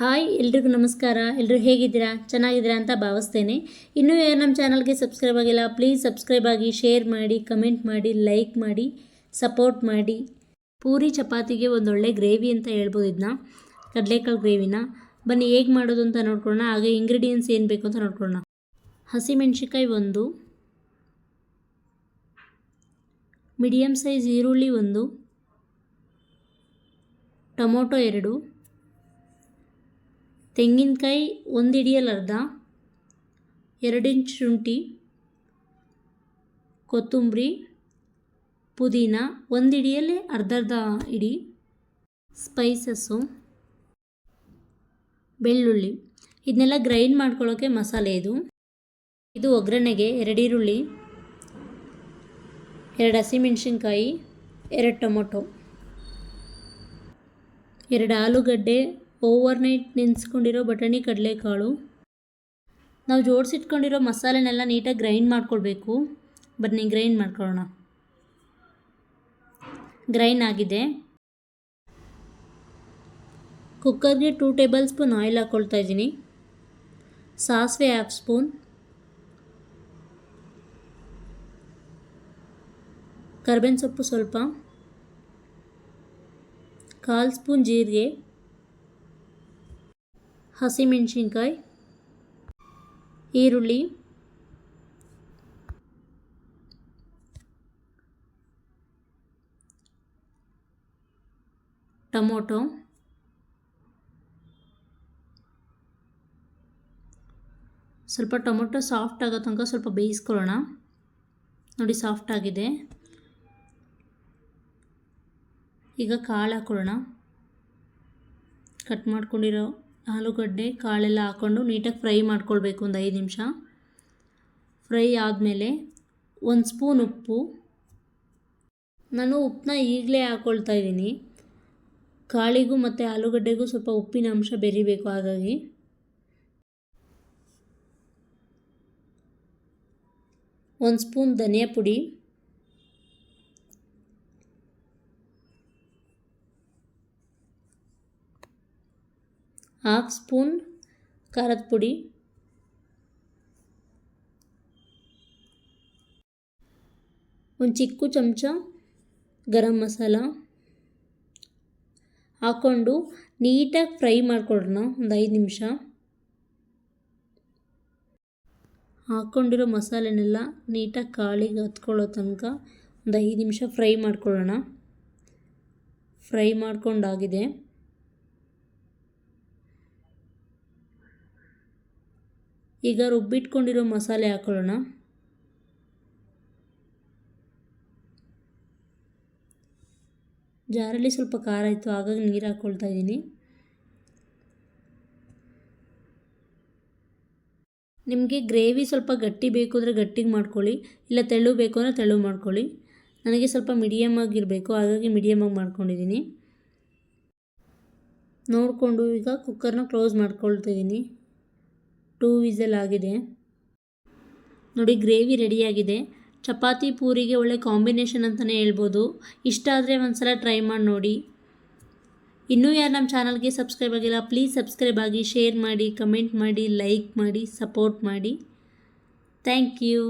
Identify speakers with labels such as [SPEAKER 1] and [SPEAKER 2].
[SPEAKER 1] Hi, ಎಲ್ರಿಗೂ ನಮಸ್ಕಾರ. ಎಲ್ಲರೂ ಹೇಗಿದ್ದೀರಾ? ಚೆನ್ನಾಗಿದ್ದೀರಾ ಅಂತ ಭಾವಿಸ್ತೇನೆ. ಇನ್ನೂ ಯಾರು ನಮ್ಮ ಚಾನಲ್ಗೆ ಸಬ್ಸ್ಕ್ರೈಬ್ ಆಗಿಲ್ಲ, ಪ್ಲೀಸ್ ಸಬ್ಸ್ಕ್ರೈಬ್ ಆಗಿ, ಶೇರ್ ಮಾಡಿ, ಕಮೆಂಟ್ ಮಾಡಿ, ಲೈಕ್ ಮಾಡಿ, ಸಪೋರ್ಟ್ ಮಾಡಿ. ಪೂರಿ ಚಪಾತಿಗೆ ಒಂದೊಳ್ಳೆ ಗ್ರೇವಿ ಅಂತ ಹೇಳ್ಬೋದು ಇದನ್ನ ಕಡಲೆಕಾಳು ಗ್ರೇವಿನ. ಬನ್ನಿ, ಹೇಗೆ ಮಾಡೋದು ಅಂತ ನೋಡ್ಕೊಳ್ಳೋಣ. ಹಾಗೆ ಇಂಗ್ರೀಡಿಯೆಂಟ್ಸ್ ಏನು ಬೇಕು ಅಂತ ನೋಡ್ಕೊಳ್ಳೋಣ. ಹಸಿಮೆಣ್ಸಿಕಾಯಿ ಒಂದು ಮೀಡಿಯಮ್ ಸೈಜ್ ಈರುಳ್ಳಿ ಒಂದು, ಟೊಮೊಟೊ ಎರಡು ತೆಂಗಿನಕಾಯಿ ಒಂದು ಹಿಡಿಯಲ್ಲಿ ಅರ್ಧ ಎರಡು ಇಂಚ್ ಶುಂಠಿ, ಕೊತ್ತಂಬರಿ, ಪುದೀನ ಒಂದು ಹಿಡಿಯಲ್ಲಿ ಅರ್ಧ ಅರ್ಧ ಇಡಿ. ಸ್ಪೈಸಸ್ಸು, ಬೆಳ್ಳುಳ್ಳಿ ಇದನ್ನೆಲ್ಲ ಗ್ರೈಂಡ್ ಮಾಡ್ಕೊಳ್ಳೋಕ್ಕೆ ಮಸಾಲೆ ಇದು. ಇದು ಒಗ್ಗರಣೆಗೆ ಎರಡು ಈರುಳ್ಳಿ ಎರಡು ಹಸಿಮೆಣಸಿನ್ಕಾಯಿ, ಎರಡು ಟೊಮೊಟೊ, ಎರಡು ಆಲೂಗಡ್ಡೆ ಓವರ್ ನೈಟ್ ನೆನೆಸ್ಕೊಂಡಿರೋ ಬಟಾಣಿ ಕಡಲೆಕಾಳು. ನಾವು ಜೋಡಿಸಿಟ್ಕೊಂಡಿರೋ ಮಸಾಲೆನೆಲ್ಲ ನೀಟಾಗಿ ಗ್ರೈಂಡ್ ಮಾಡ್ಕೊಳ್ಬೇಕು. ಬನ್ನಿ, ಗ್ರೈಂಡ್ ಮಾಡ್ಕೊಳ್ಳೋಣ. ಗ್ರೈಂಡ್ ಆಗಿದೆ. ಕುಕ್ಕರ್ಗೆ ಟೂ ಟೇಬಲ್ ಸ್ಪೂನ್ ಆಯಿಲ್ ಹಾಕ್ಕೊಳ್ತಾ ಇದ್ದೀನಿ. ಸಾಸಿವೆ ಹಾಫ್ ಸ್ಪೂನ್. ಕರ್ಬೇವಿನ ಸೊಪ್ಪು ಸ್ವಲ್ಪ. ಕಾಲು ಸ್ಪೂನ್ ಜೀರಿಗೆ. ಹಸಿಮೆಣಸಿನ್ಕಾಯಿ, ಈರುಳ್ಳಿ, ಟೊಮೊಟೊ, ಸ್ವಲ್ಪ ಟೊಮೊಟೊ ಸಾಫ್ಟ್ ಆಗೋ ತನಕ ಸ್ವಲ್ಪ ಬೇಯಿಸ್ಕೊಳ್ಳೋಣ. ನೋಡಿ, ಸಾಫ್ಟ್ ಆಗಿದೆ. ಈಗ ಕಾಳು ಹಾಕೊಳ್ಳೋಣ. ಕಟ್ ಮಾಡ್ಕೊಂಡಿರೋ ಆಲೂಗಡ್ಡೆ, ಕಾಳೆಲ್ಲ ಹಾಕ್ಕೊಂಡು ನೀಟಾಗಿ ಫ್ರೈ ಮಾಡ್ಕೊಳ್ಬೇಕು ಒಂದು ಐದು ನಿಮಿಷ. ಫ್ರೈ ಆದಮೇಲೆ ಒಂದು ಸ್ಪೂನ್ ಉಪ್ಪು. ನಾನು ಉಪ್ಪನ್ನ ಈಗಲೇ ಹಾಕ್ಕೊಳ್ತಾ ಇದ್ದೀನಿ. ಕಾಳಿಗೂ ಮತ್ತು ಆಲೂಗಡ್ಡೆಗೂ ಸ್ವಲ್ಪ ಉಪ್ಪಿನ ಅಂಶ ಬೆರಿಬೇಕು ಹಾಗಾಗಿ. ಒಂದು ಸ್ಪೂನ್ ಧನಿಯಾ ಪುಡಿ. ಹಾಫ್ ಸ್ಪೂನ್ ಖಾರದ ಪುಡಿ. ಒಂದು ಚಿಕ್ಕ ಚಮಚ ಗರಂ ಮಸಾಲ. ಹಾಕ್ಕೊಂಡು ನೀಟಾಗಿ ಫ್ರೈ ಮಾಡಿಕೊಡೋಣ ಒಂದು ಐದು ನಿಮಿಷ. ಹಾಕ್ಕೊಂಡಿರೋ ಮಸಾಲೆನೆಲ್ಲ ನೀಟಾಗಿ ಕಾಳಿಗೆ ಹತ್ಕೊಳ್ಳೋ ತನಕ ಒಂದು ಐದು ನಿಮಿಷ ಫ್ರೈ ಮಾಡ್ಕೊಳ್ಳೋಣ ಫ್ರೈ ಮಾಡ್ಕೊಂಡಾಗಿದೆ. ಈಗ ರುಬ್ಬಿಟ್ಕೊಂಡಿರೋ ಮಸಾಲೆ ಹಾಕೊಳ್ಳೋಣ. ಜಾರಲ್ಲಿ ಸ್ವಲ್ಪ ಖಾರ ಇತ್ತು, ಹಾಗಾಗಿ ನೀರು ಹಾಕ್ಕೊಳ್ತಾ ಇದ್ದೀನಿ. ನಿಮಗೆ ಗ್ರೇವಿ ಸ್ವಲ್ಪ ಗಟ್ಟಿ ಬೇಕು ಅಂದರೆ ಗಟ್ಟಿಗೆ ಮಾಡ್ಕೊಳ್ಳಿ, ಇಲ್ಲ ತೆಳು ಬೇಕು ಅಂದರೆ ತೆಳು ಮಾಡ್ಕೊಳ್ಳಿ. ನನಗೆ ಸ್ವಲ್ಪ ಮೀಡಿಯಮ್ ಆಗಿರಬೇಕು, ಹಾಗಾಗಿ ಮೀಡಿಯಮಾಗಿ ಮಾಡ್ಕೊಂಡಿದ್ದೀನಿ. ನೋಡಿಕೊಂಡು ಈಗ ಕುಕ್ಕರ್ನ ಕ್ಲೋಸ್ ಮಾಡ್ಕೊಳ್ತಾ ಇದ್ದೀನಿ. ಟೂ ವಿಸಲ್ ಆಗಿದೆ. ನೋಡಿ, ಗ್ರೇವಿ ರೆಡಿಯಾಗಿದೆ. ಚಪಾತಿ, ಪೂರಿಗೆ ಒಳ್ಳೆ ಕಾಂಬಿನೇಷನ್ ಅಂತಲೇ ಹೇಳ್ಬೋದು. ಇಷ್ಟ ಆದರೆ ಒಂದು ಸಲ ಟ್ರೈ ಮಾಡಿ ನೋಡಿ. ಇನ್ನೂ ಯಾರು ನಮ್ಮ ಚಾನಲ್ಗೆ ಸಬ್ಸ್ಕ್ರೈಬ್ ಆಗಿಲ್ಲ, ಪ್ಲೀಸ್ ಸಬ್ಸ್ಕ್ರೈಬ್ ಆಗಿ, ಶೇರ್ ಮಾಡಿ, ಕಮೆಂಟ್ ಮಾಡಿ, ಲೈಕ್ ಮಾಡಿ, ಸಪೋರ್ಟ್ ಮಾಡಿ. Thank you.